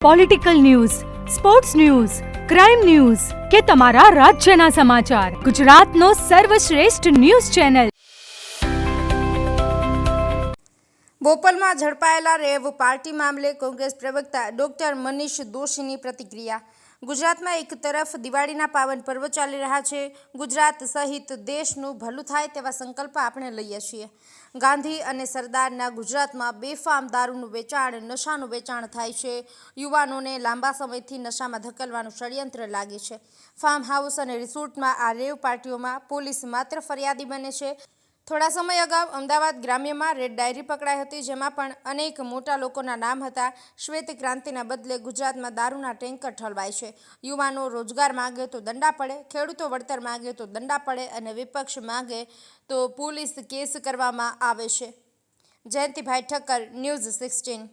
Political news sports news crime news કે તમારા રાજ્યના સમાચાર ગુજરાતનો સર્વશ્રેષ્ઠ ન્યૂઝ ચેનલ બોપલમાં ઝડપાયેલા રેવ પાર્ટી મામલે કોંગ્રેસ પ્રવક્તા ડોક્ટર મનીષ દોશીની પ્રતિક્રિયા. ગુજરાતમાં એક તરફ દિવાળીના પાવન પર્વ ચાલી રહ્યા છે. ગુજરાત સહિત દેશનું ભલું થાય તેવા સંકલ્પ આપણે લઈએ છીએ. ગાંધી અને સરદારના ગુજરાતમાં બેફામ દારૂનું વેચાણ, નશાનું વેચાણ થાય છે. યુવાનોને લાંબા સમયથી નશામાં ધકેલવાનું ષડયંત્ર લાગે છે. ફાર્મ હાઉસ અને રિસોર્ટમાં આ રેવ પાર્ટીઓમાં પોલીસ માત્ર ફરિયાદી બને છે. થોડા સમય અગાઉ અમદાવાદ ગ્રામ્યમાં રેડ ડાયરી પકડાઈ હતી, જેમાં પણ અનેક મોટા લોકોના નામ હતા. શ્વેત ક્રાંતિના બદલે ગુજરાતમાં દારૂના ટેન્કર ઠલવાય છે. યુવાનો રોજગાર માગે તો દંડા પડે, ખેડૂતો વળતર માંગે તો દંડા પડે અને વિપક્ષ માગે તો પોલીસ કેસ કરવામાં આવે છે. Jayantibhai Thakkar, news sixteen.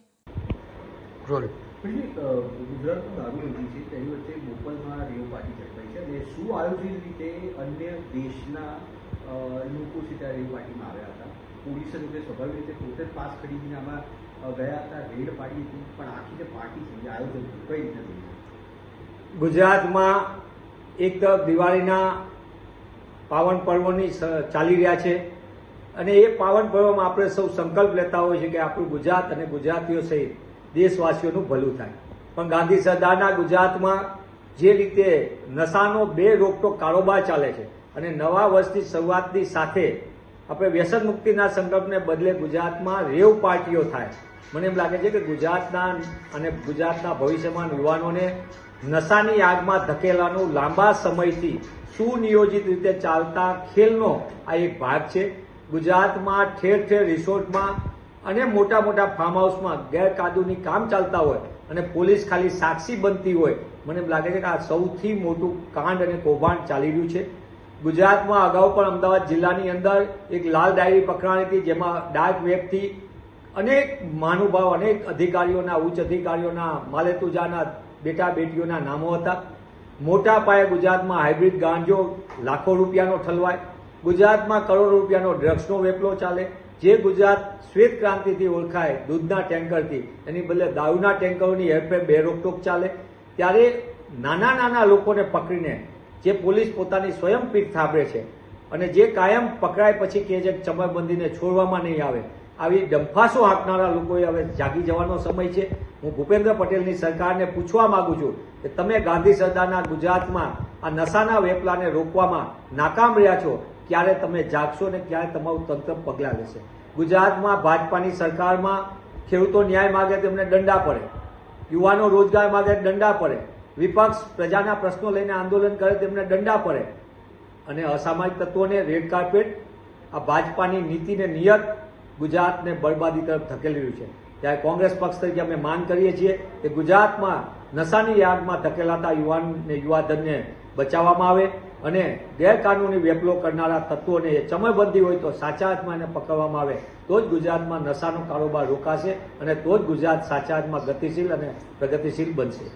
ગુજરાતમાં દારૂ રજી છે, તેની વચ્ચે બોપલમાં રેવ પાર્ટી ઝડપાઈ છે અને શું આયોજિત રીતે અન્ય દેશના લોકો છે ત્યાં રેવ પાર્ટીમાં આવ્યા હતા? પોલીસે લોકો સ્વાભાવિક રીતે પોતે જ પાસ ખરીદીને આમાં ગયા હતા, રેડ પાડી હતી, પણ આખી જે પાર્ટી છે જે આયોજન કઈ રીતે ગુજરાતમાં એક તરફ દિવાળીના પાવન પર્વની ચાલી રહ્યા છે અને એ પાવન પર્વમાં આપણે સૌ સંકલ્પ લેતા હોઈએ છીએ કે આપણું ગુજરાત અને ગુજરાતીઓ સહિત દેશવાસીઓનું ભલું થાય. પણ ગાંધી સરદારના ગુજરાતમાં જે રીતે નશાનો બે રોકટોક કારોબાર ચાલે છે અને નવા વર્ષની શરૂઆતની સાથે આપણે વ્યસન મુક્તિના સંકલ્પને બદલે ગુજરાતમાં રેવ પાર્ટીઓ થાય મને એમ લાગે છે કે ગુજરાતના અને ગુજરાતના ભવિષ્યમાં યુવાનોને નશાની આગમાં ધકેલાનું લાંબા સમયથી સુનિયોજિત રીતે ચાલતા ખેલનો આ એક ભાગ છે. ગુજરાતમાં ઠેર ઠેર રિસોર્ટમાં અને મોટા મોટા ફાર્મ હાઉસમાં ગેરકાયદોની કામ ચાલતા હોય અને પોલીસ ખાલી સાક્ષી બનતી હોય, મને લાગે છે કે આ સૌથી મોટું કાંડ અને કૌભાંડ ચાલી રહ્યું છે. ગુજરાતમાં અગાઉ પણ અમદાવાદ જિલ્લાની અંદર એક લાલ ડાયરી પકડાણી હતી, જેમાં ડાર્ક વેબથી અનેક મહાનુભાવ, અનેક અધિકારીઓના, ઉચ્ચ અધિકારીઓના, માલેતુજાના બેટા બેટીઓના નામો હતા. મોટા પાયે ગુજરાતમાં હાઇબ્રિડ ગાંજો લાખો રૂપિયાનો ઠલવાય. ગુજરાતમાં કરોડો રૂપિયાનો ડ્રગ્સનો વેપલો ચાલે. જે ગુજરાત શ્વેત ક્રાંતિથી ઓળખાય, દૂધના ટેન્કરથી, એની બદલે દારૂના ટેન્કરોની હેરફેર બે રોકટોક ચાલે, ત્યારે નાના નાના લોકોને પકડીને જે પોલીસ પોતાની સ્વયં પીઠ થાબડે છે અને જે કાયમ પકડાય પછી કે છે ચમરબંધીને છોડવામાં નહીં આવે, આવી ડંફાસો હાંકનારા લોકોએ હવે જાગી જવાનો સમય છે. હું ભૂપેન્દ્ર પટેલની સરકારને પૂછવા માંગુ છું કે તમે ગાંધી સરદારના ગુજરાતમાં આ નશાના વેપલાને રોકવામાં નાકામ રહ્યા છો ક્યારે તમે જાગશો ને ક્યારે તમારું તંત્ર પગલાં લેશે. ગુજરાતમાં ભાજપાની સરકારમાં ખેડૂતો ન્યાય માગે તેમને દંડા પડે. યુવાનો રોજગાર માગે દંડા પડે. વિપક્ષ પ્રજાના પ્રશ્નો લઈને આંદોલન કરે તેમને દંડા પડે. અને અસામાજિક તત્વોને રેડ કાર્પેટ આ ભાજપાની નીતિને નિયત ગુજરાતને બરબાદી તરફ ધકેલી રહ્યું છે. ત્યારે કોંગ્રેસ પક્ષ તરીકે અમે માંગ કરીએ છીએ કે ગુજરાતમાં નશાની યાદમાં ધકેલાતા યુવાનને, યુવાધનને બચાવવામાં આવે અને ગેરકાનૂની વેપલો કરનારા તત્વોને ચમયબંધી હોય તો સાચા હાથમાં એને પકડવામાં આવે. તો જ ગુજરાતમાં નશાનો કારોબાર રોકાશે અને તો જ ગુજરાત સાચા હાથમાં ગતિશીલ અને પ્રગતિશીલ બનશે.